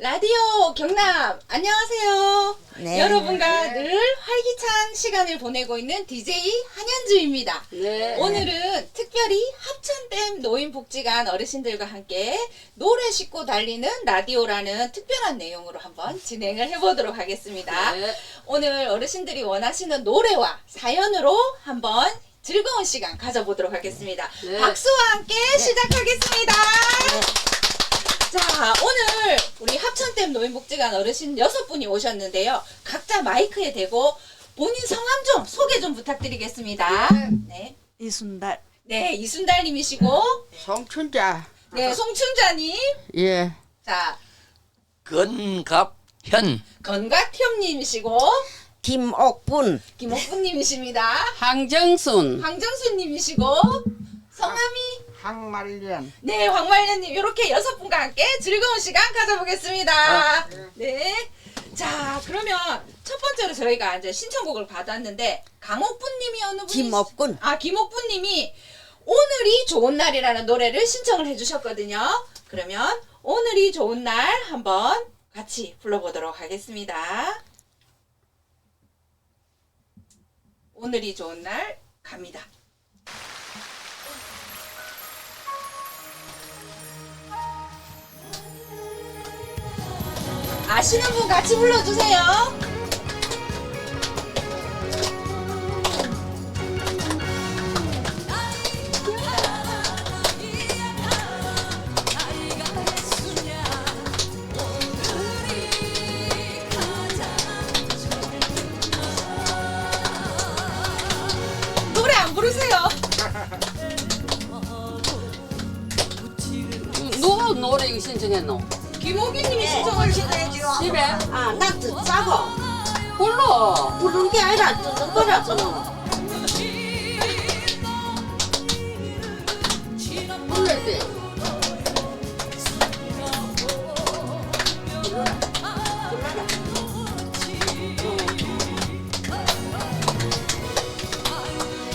라디오 경남 안녕하세요. 네. 여러분과 늘 활기찬 시간을 보내고 있는 DJ 한현주입니다. 네. 오늘은 특별히 합천댐 노인복지관 어르신들과 함께 노래 싣고 달리는 라디오라는 특별한 내용으로 한번 진행을 해보도록 하겠습니다. 네. 오늘 어르신들이 원하시는 노래와 사연으로 한번 즐거운 시간 가져보도록 하겠습니다. 네. 박수와 함께 시작하겠습니다. 자, 오늘 우리 합천댐 노인복지관 어르신 여섯 분이 오셨는데요. 각자 마이크에 대고 본인 성함 좀 소개 좀 부탁드리겠습니다. 네. 이순달 네, 이순달 님이시고, 송춘자 네, 송춘자님, 예 자, 건갑현 건가티엄 님이시고, 김옥분 김옥분 님이십니다. 황정순. 황정수 님이시고, 성함이, 항말년 네, 황말년 님, 이렇게 여섯 분과 함께 즐거운 시간 가져보겠습니다. 네. 자, 그러면 첫 번째로 저희가 이제 신청곡을 받았는데, 강옥분 님이 어느 분이 김옥군 아, 김옥분 님이 오늘이 좋은 날이라는 노래를 신청을 해주셨거든요. 그러면 오늘이 좋은 날 한번 같이 불러보도록 하겠습니다. 오늘이 좋은 날 갑니다. 아시는 분 같이 불러주세요. 집에? 아, 나 듣자고 불러. 부른 게 아니라 듣는 거라고 불러야지.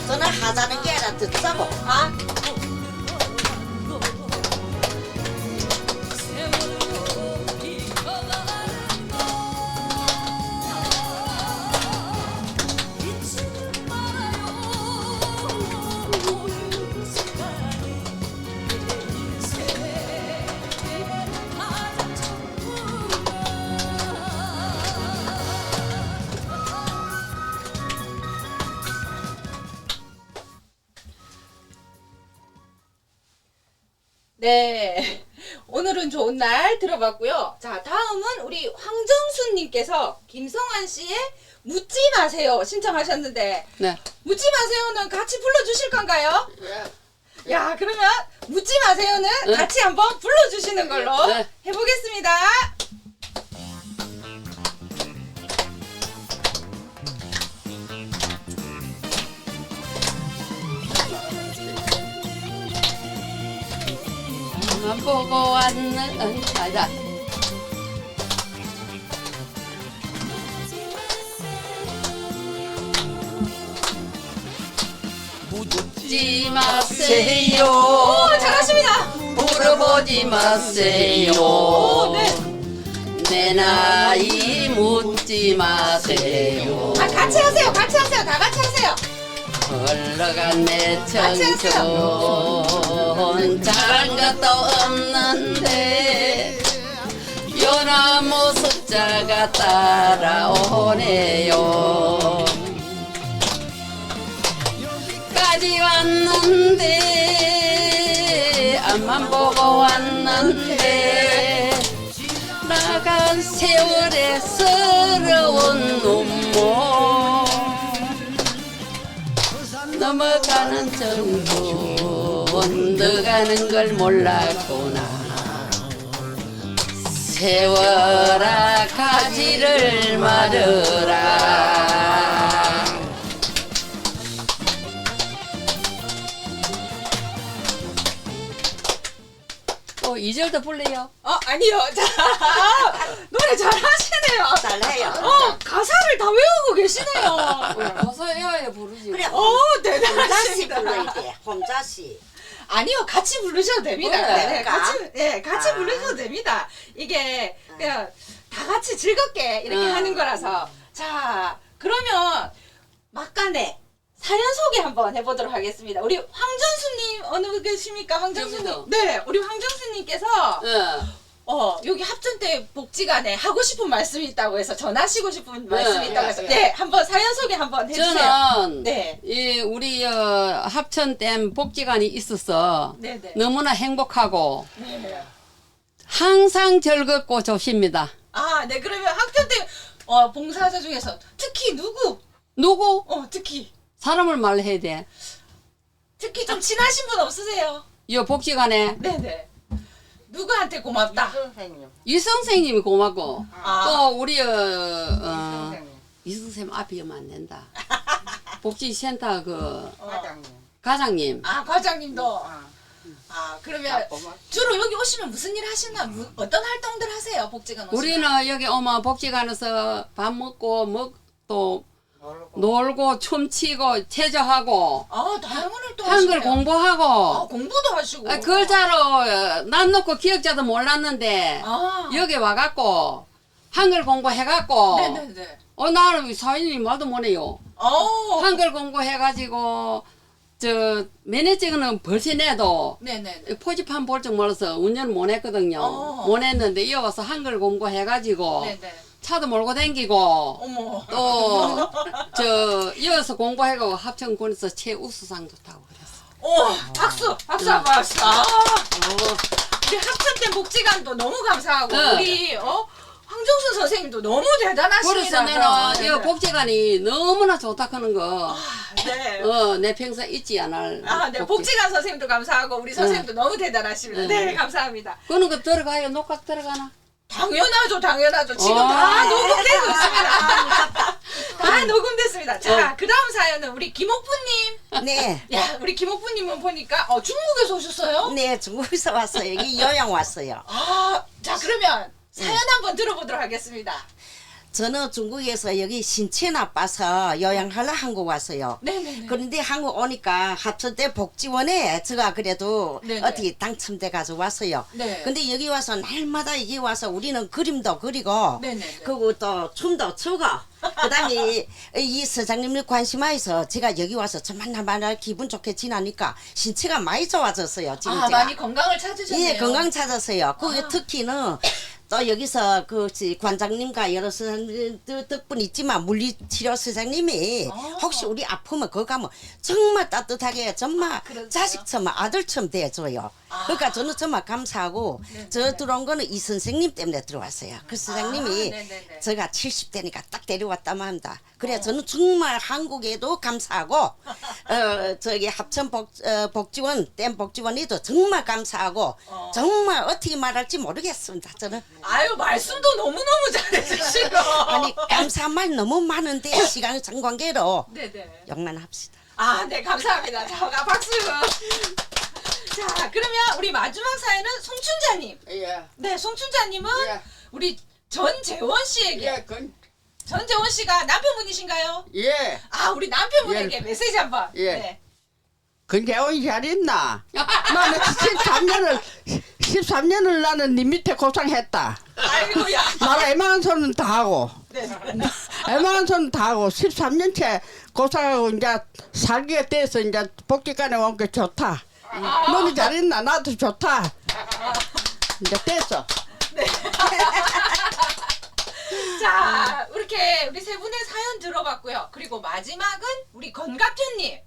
저는 하자는 게 아니라 듣자고 아, 네. 오늘은 좋은 날 들어봤고요. 자, 다음은 우리 황정수님께서 김성환 씨의 묻지 마세요 신청하셨는데 네. 묻지 마세요는 같이 불러주실 건가요? 야, 그러면 묻지 마세요는 네. 같이 한번 불러주시는 걸로 네. 해보겠습니다. 안 보고 왔는, 응, 아니다. 묻지 마세요. 오, 잘하십니다. 물어보지 마세요. 네. 내 나이 묻지 마세요. 아, 같이 하세요. 같이 하세요. 다 같이 하세요. 흘러간 내 청춘 잘한 것도 없는데 요나무 숫자가 따라오네요. 까지 왔는데 앞만 보고 왔는데 나간 세월의 서러운 눈물 넘어가는 정도 언덕가는 걸 몰랐구나 세월아 가지를 말어라 어 2절도 불러요 어, 아니요. 자, 노래 잘하시네요. 잘해요 어, 가사를 다 외우고 계시네요. 가서 외워야 부르지 그래 어, 혼자시 대단하십니다. 불러야 돼 혼자시 아니요, 같이 부르셔도 됩니다. 그래. 네, 네, 같이, 예, 같이 아. 부르셔도 됩니다. 이게 그냥 다 같이 즐겁게 이렇게 음. 하는 거라서. 자, 그러면 막간에 사연 소개 한번 해보도록 하겠습니다. 우리 황정수님 어느 분 계십니까? 황정수님. 여기도. 네, 우리 황정수님께서 어. 어 여기 합천 때 복지관에 하고 싶은 말씀이 있다고 해서 전하시고 싶은 말씀이 네, 있다고 해서 네 한번 사연 소개 한번 해주세요. 저는 네. 이 우리 어, 합천댐 복지관이 있어서 네 네. 너무나 행복하고 네. 항상 즐겁고 좋습니다. 아, 네 그러면 합천 때 어, 봉사자 중에서 특히 누구? 누구 어 특히 사람을 말해야 돼. 특히 좀 친하신 분 없으세요? 이 복지관에 네네. 누구한테 고맙다. 선생님. 이 선생님이 고맙고 아. 또 우리 어, 어, 선생님. 이 선생님 앞이 오면 안 된다. 복지센터 그 과장님. 과장님 아 과장님도. 아, 아 그러면 아, 고맙- 주로 여기 오시면 무슨 일 하시나? 무- 어떤 활동들 하세요? 복지관 오시면? 우리는 여기 오면 복지관에서 밥 먹고 먹 또 놀고. 춤추고 체조하고 아 다양한 활동 한글 하시네요. 아, 공부하고 공부도 하시고. 아, 글자로 어, 난 놓고 기억자도 몰랐는데 아. 여기 와갖고 한글 공부해갖고 네네네. 어 나는 사인이 말도 못해요 어. 한글 공부해가지고 저 매니저는 벌써 내도 네네네. 포지판 볼줄 몰라서 운전 못 했거든요 어. 못 했는데 이어와서 한글 공부해가지고 네네. 차도 몰고 다니고 어머. 또 저 이어서 공부해가고 합천군에서 최우수상도 타고 그랬어 오 박수 박수 한번 합시다. 아, 우리 합천댐 복지관도 너무 감사하고 네. 우리 어 황정순 선생님도 너무 대단하십니다. 그래서 내는 네, 이 네. 복지관이 너무나 좋다 하는 거, 아, 네. 어, 내 평생 잊지 않을. 아, 네. 복지관 선생님도 감사하고 우리 선생님도 너무 대단하십니다. 네, 네. 감사합니다. 그는 거 들어가요? 녹각 들어가나? 당연하죠, 당연하죠. 지금 어. 다 녹음되고 있습니다. 다 녹음됐습니다. 자, 그 다음 사연은 우리 김옥부님. 네. 야, 우리 김옥부님은 보니까 어, 중국에서 오셨어요? 네, 중국에서 왔어요. 여기 요양 왔어요. 아, 자, 그러면 사연 한번 들어보도록 하겠습니다. 저는 중국에서 여기 신체 나빠서 요양하러 한국 왔어요. 네네네. 그런데 한국 오니까 합천대 복지원에 제가 그래도 네네. 어떻게 당첨돼 가지고 왔어요. 네. 근데 여기 와서 날마다 여기 와서 우리는 그림도 그리고 네네네. 그리고 또 춤도 추고 그다음에 이 서장님을 관심하여서 제가 여기 와서 정말 나만 기분 좋게 지나니까 신체가 많이 좋아졌어요. 지금 아, 제가. 많이 건강을 찾으셨네요. 예, 건강 찾았어요. 그 아. 특히는 또 여기서 그 지- 관장님과 여러 선생님들 덕분 있지만 물리치료 선생님이 아. 혹시 우리 아프면 거기 가면 정말 따뜻하게 정말 그러세요? 자식처럼 아들처럼 대해줘요. 그러니까 저는 정말 감사하고 네네. 저 들어온 거는 이 선생님 때문에 들어왔어요. 그 선생님이 아, 네네네. 제가 70대니까 딱 데려왔다만 합니다. 그래 저는 정말 한국에도 감사하고 어 저기 합천 복, 어, 복지원 댐 복지원에도 정말 감사하고 어. 정말 어떻게 말할지 모르겠습니다. 저는 아유, 말씀도 너무너무 잘해주시고. 아니 감사한 말 너무 많은데 시간 상관계로 네네. 욕만 합시다. 아, 네, 감사합니다. 자, 박수. 자, 그러면 우리 마지막 사연은 송춘자님. 예. 네, 송춘자님은 예. 우리 전재원 씨에게. 예, 건, 전재원 씨가 남편분이신가요? 예. 아, 우리 남편분에게 예. 메시지 한번. 예. 네. 근재원이 잘 있나? 나는 13년을, 13년을 나는 네 밑에 고생했다. 아이고야. 나라 애만한 소리는 다 하고, 네. 애만한 소리는 다 하고, 13년째 고생하고, 이제 살기가 돼서 이제 복지관에 온 게 좋다. 너는 잘 있나? 나도 좋다. 이제 됐어. 자, 이렇게 우리 세 분의 사연 들어봤고요. 그리고 마지막은 우리 건갑현님의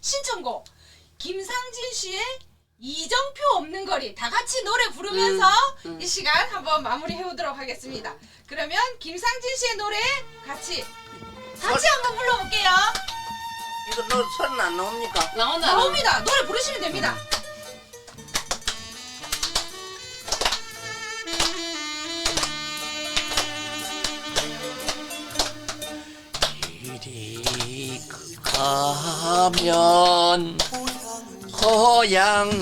신청곡 김상진 씨의 이정표 없는 거리 다 같이 노래 부르면서 이 시간 한번 마무리해 보도록 하겠습니다. 그러면 김상진 씨의 노래 같이 같이 한번 불러볼게요. 이거 너 소리는 안 나옵니까? 나온다. 나옵니다. 노래 부르시면 됩니다. 이리 가면 고향이요.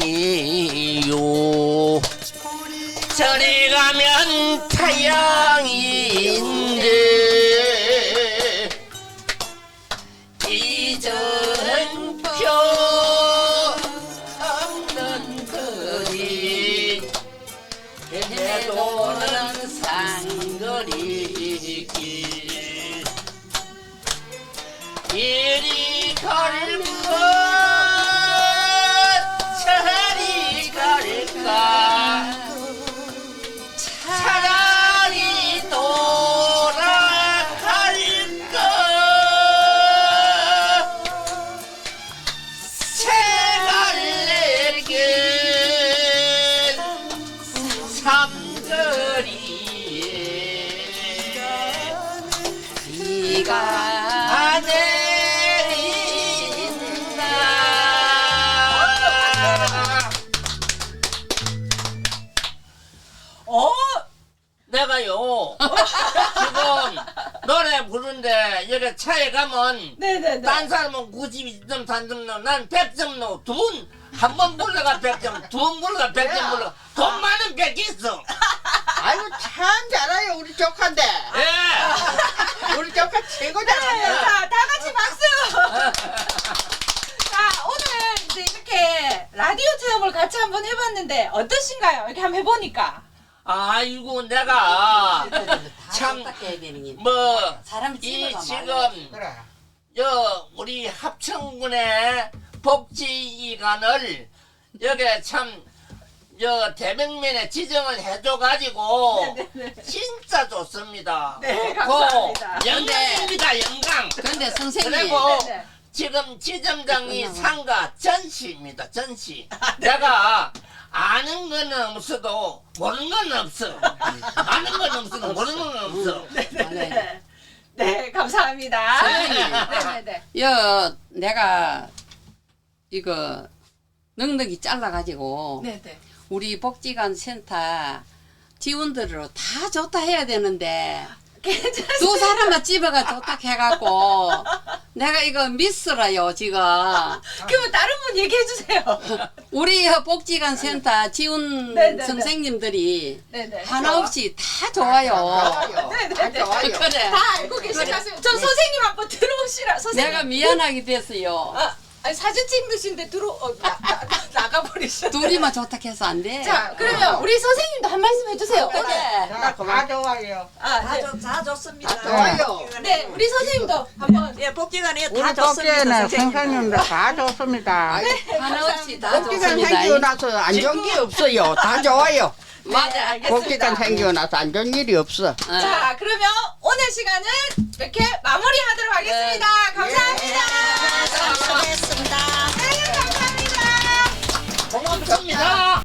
저리 가면 타양인데 비가 안 내린다. 어 내가요. 지금 노래 부르는데 여기 차에 가면 네네네. 딴 사람은 92점 3점 넣어 난 100점 넣어 두분한 번 불러가 100점 두 번 불러가 100점 불러 돈 많은 100 있어 아이고 참 잘해요 우리 조카인데. 예. 우리 조카 네, 최고잖아. 자, 다 같이 박수! 자, 오늘 이제 이렇게 라디오 체험을 같이 한번 해봤는데 어떠신가요? 이렇게 한번 해보니까. 아이고 내가 참, 참 해야 되는 게뭐 사람이 이 찍어가 지금 그래. 여 우리 합천군의 복지관을 여기 참 여 대명면에 지정을 해줘가지고 진짜 좋습니다. 네, 좋고 감사합니다. 영광입니다 영광. 근데 선생님 그리고 네네. 지금 지점장이 상가 전시입니다 전시. 내가 아는 건 없어도 모르는 건 없어. 아는 건 없어도 모르는 건 없어. 네. 네, 감사합니다. 선생님. 네네 네. 여 내가 이거 넉넉히 잘라가지고 네 네. 우리 복지관 센터 지원들로 다 좋다 해야 되는데 괜찮습니다. 두 사람만 집어가 좋다 해갖고 내가 이거 미스라요 지금 그러면 다른 분 얘기해 주세요. 우리 복지관 센터 지원 네네 네. 선생님들이 네네. 하나 없이 다 좋아요. 좋아요. 네네네. 아, 좋아요. 그래. 다 알고 계시겠습니다. 전 선생님 한번 들어오시라. 선생님. 내가 미안하게 됐어요. 아, 아니, 사진 찍으신데 들어 어, 나, 나, 나, 나가버리셨네. 둘이만 좋다 해서 안 돼. 자, 그러면 우리 선생님도 한 말씀 해주세요. 그래. 다, 다 좋아요. 아, 다, 네. 좋, 다 좋습니다. 좋아요. 네, 우리 선생님도 한번. 예, 복지관에 우리 다 좋습니다. 복지에는 선생님들. 선생님들 다 좋습니다. 하나 없이 다 복지관 좋습니다. 생기고 나서 안 좋은 게 없어요. 다 좋아요. 맞아. 복지관 생기고 나서 안 좋은 일이 없어. 어. 자, 그러면 오늘 시간은 이렇게 마무리하도록 하겠습니다. 감사합니다. 수고했습니다. 네, 감사합니다. 고맙습니다.